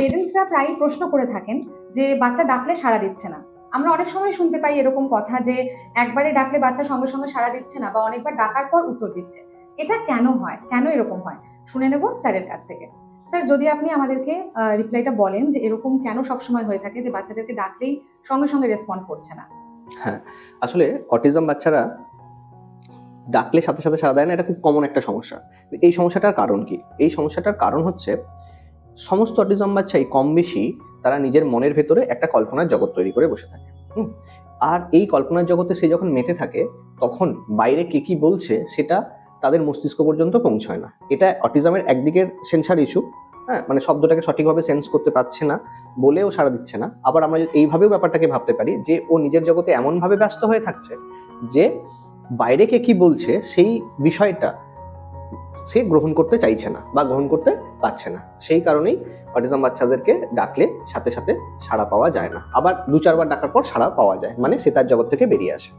পেরেন্টসরা প্রায়ই প্রশ্ন করে থাকেন যে, বাচ্চা ডাকলে সাড়া দিচ্ছে না। আমরা অনেক সময় শুনতে পাই এরকম কথা যে, একবারে ডাকলে বাচ্চা সঙ্গে সঙ্গে সাড়া দিচ্ছে না বা অনেকবার ডাকার পর উত্তর দিচ্ছে। এটা কেন হয়? কেন এরকম হয়? শুনে নেব স্যারের কাছ থেকে। স্যার, যদি আপনি আমাদেরকে রিপ্লাইটা বলেন যে, এরকম কেন সবসময় হয়ে থাকে যে, বাচ্চাদেরকে ডাকলেই সঙ্গে সঙ্গে রেসপন্ড করছে না? হ্যাঁ আসলে অটিজম বাচ্চারা ডাকলে সাথে সাথে সাড়া দেয় না, এটা খুব কমন একটা সমস্যা। এই সমস্যাটার কারণ কি? এই সমস্যাটার কারণ হচ্ছে সমস্ত অটিজম বাচ্চাই কম বেশি তারা নিজের মনের ভেতরে একটা কল্পনার জগৎ তৈরি করে বসে থাকে? আর এই কল্পনার জগতে সে যখন মেতে থাকে, তখন বাইরে কে কি বলছে সেটা তাদের মস্তিষ্ক পর্যন্ত পৌঁছয় না। এটা অটিজমের একদিকের সেন্সার ইস্যু হ্যাঁ? মানে শব্দটাকে সঠিকভাবে সেন্স করতে পারছে না, বলেও সাড়া দিচ্ছে না। আবার আমরা এইভাবেও ব্যাপারটাকে ভাবতে পারি যে ও নিজের জগতে এমনভাবে ব্যস্ত হয়ে থাকছে যে বাইরে কে কি বলছে সেই বিষয়টা সে গ্রহণ করতে চাইছে না বা গ্রহণ করতে পারছে না। সেই কারণেই অটিজম বাচ্চাদেরকে ডাকলে সাথে সাথে সাড়া পাওয়া যায় না। আবার দু চারবার ডাকার পর সাড়া পাওয়া যায়। মানে সে তার জগৎ থেকে বেরিয়ে আসে।